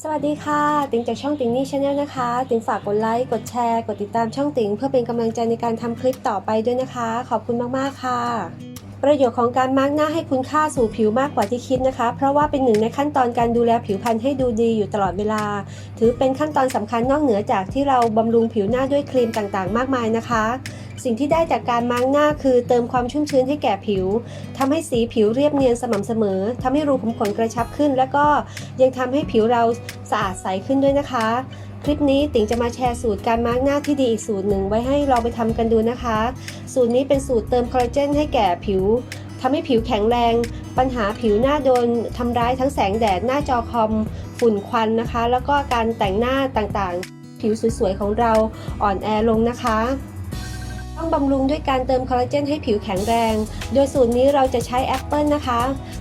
สวัสดีค่ะ ติงจากช่องติงนี่ชาแนลนะคะ ติงฝากกดไลค์ กดแชร์ กดติดตามช่องติงเพื่อเป็นกำลังใจในการทำคลิปต่อไปด้วยนะคะ ขอบคุณมากๆค่ะ ประโยชน์ของการมาร์กหน้าให้คุณค่าสู่ผิวมากกว่าที่คิดนะคะ เพราะว่าเป็นหนึ่งในขั้นตอนการดูแลผิวพรรณให้ดูดีอยู่ตลอดเวลา ถือเป็นขั้นตอนสำคัญนอกเหนือจากที่เราบำรุงผิวหน้าด้วยครีมต่างๆ มากมายนะคะ สิ่งที่ได้จากการมาร์กหน้าคือเติมความชุ่มชื้นให้แก่ผิวทำให้สีผิวเรียบเนียนสม่ำเสมอทำให้รูขุมขนกระชับขึ้น แล้วก็ยังทำให้ผิวเราสะอาดใสขึ้นด้วยนะคะ คลิปนี้ติ๋งจะมาแชร์สูตรการมาร์กหน้าที่ดีอีกสูตรหนึ่งไว้ให้เราไปทำกันดูนะคะ สูตรนี้เป็นสูตรเติมคอลลาเจนให้แก่ผิวทำให้ผิวแข็งแรง ปัญหาผิวหน้าโดนทำร้ายทั้งแสงแดดหน้าจอคอมฝุ่นควันนะคะ แล้วก็การแต่งหน้าต่างๆ ผิวสวยๆของเราอ่อนแอลงนะคะ ต้องบำรุงด้วยการเติมคอลลาเจนให้ผิวแข็งแรง โดยสูตรนี้เราจะใช้แอปเปิลนะคะ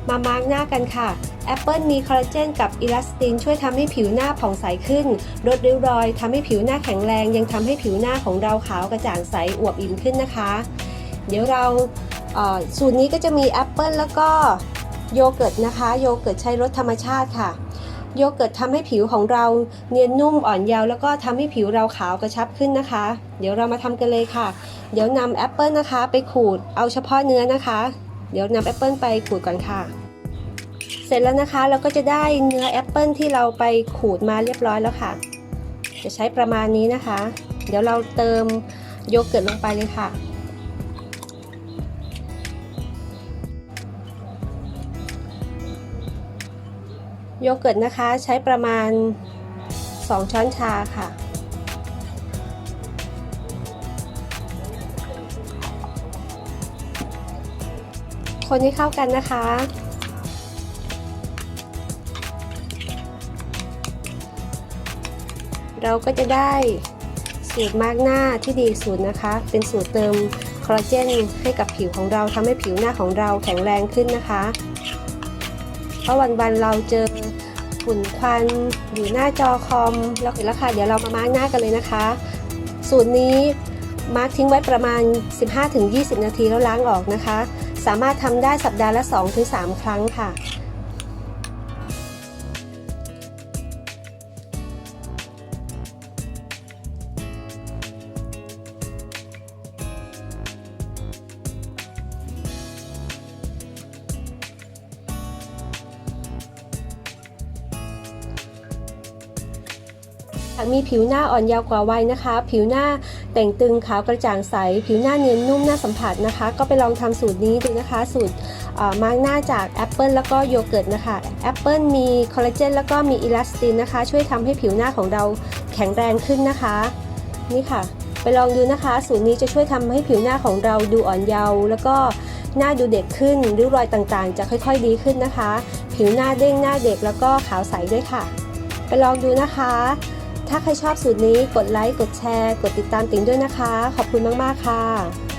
มามาร์กหน้ากันค่ะ แอปเปิลมีคอลลาเจนกับอิลาสติน ช่วยทำให้ผิวหน้าผ่องใสขึ้น ลดริ้วรอยทำให้ผิวหน้าแข็งแรง ยังทำให้ผิวหน้าของเราขาวกระจ่างใสอวบอิ่มขึ้นนะคะ เดี๋ยวเราเสูตรนี้ก็จะมีแอปเปิลแล้วก็โยเกิร์ตนะคะ โยเกิร์ตใช้รสธรรมชาติค่ะ โยเกิร์ตทำให้ผิวของเราเนียนนุ่มอ่อนเยาว์แล้วก็ทำให้ผิวเราขาวกระชับขึ้นนะคะ เดี๋ยวเรามาทำกันเลยค่ะ เดี๋ยวนำแอปเปิลนะคะไปขูดเอาเฉพาะเนื้อนะคะ เดี๋ยวนำแอปเปิลไปขูดก่อนค่ะ เสร็จแล้วนะคะเราก็จะได้เนื้อแอปเปิลที่เราไปขูดมาเรียบร้อยแล้วค่ะ จะใช้ประมาณนี้นะคะ เดี๋ยวเราเติมโยเกิร์ตลงไปเลยค่ะ โยเกิร์ตนะคะใช้ประมาณ 2 ช้อนชาค่ะ คนให้เข้ากันนะคะ เราก็จะได้สูตรมาร์กหน้าที่ดีสูตรนะคะ เป็นสูตรเติมคอลลาเจนให้กับผิวของเราทำให้ผิวหน้าของเราแข็งแรงขึ้นนะคะ เพราะวันๆเราเจอฝุ่นควันอยู่หน้าจอคอมแล้วเห็นแล้วค่ะเดี๋ยวเรามามาร์กหน้ากันเลยนะคะ สูตรนี้มาร์กทิ้งไว้ประมาณ 15-20 นาทีแล้วล้างออกนะคะ สามารถทำได้สัปดาห์ละ 2-3 ครั้งค่ะ หากมีผิวหน้าอ่อนเยาว์กว่าวัยนะคะ ผิวหน้าแต่งตึงขาวกระจ่างใส ผิวหน้าเนียนนุ่มน่าสัมผัสนะคะ ก็ไปลองทำสูตรนี้ดูนะคะ สูตรมาร์กหน้าจากแอปเปิลแล้วก็โยเกิร์ตนะคะแอปเปิลมีคอลลาเจนแล้วก็มีอิลาสตินนะคะ ช่วยทำให้ผิวหน้าของเราแข็งแรงขึ้นนะคะ นี่ค่ะ ไปลองดูนะคะ สูตรนี้จะช่วยทำให้ผิวหน้าของเราดูอ่อนเยาว์แล้วก็หน้าดูเด็กขึ้นริ้วรอยต่างๆ จะค่อยๆดีขึ้นนะคะ ผิวหน้าเด้งหน้าเด็กแล้วก็ขาวใสด้วยค่ะ ไปลองดูนะคะ ถ้าใครชอบสูตรนี้กดไลค์ กดแชร์ กดติดตามติ๋งด้วยนะคะ ขอบคุณมาก ๆ ค่ะ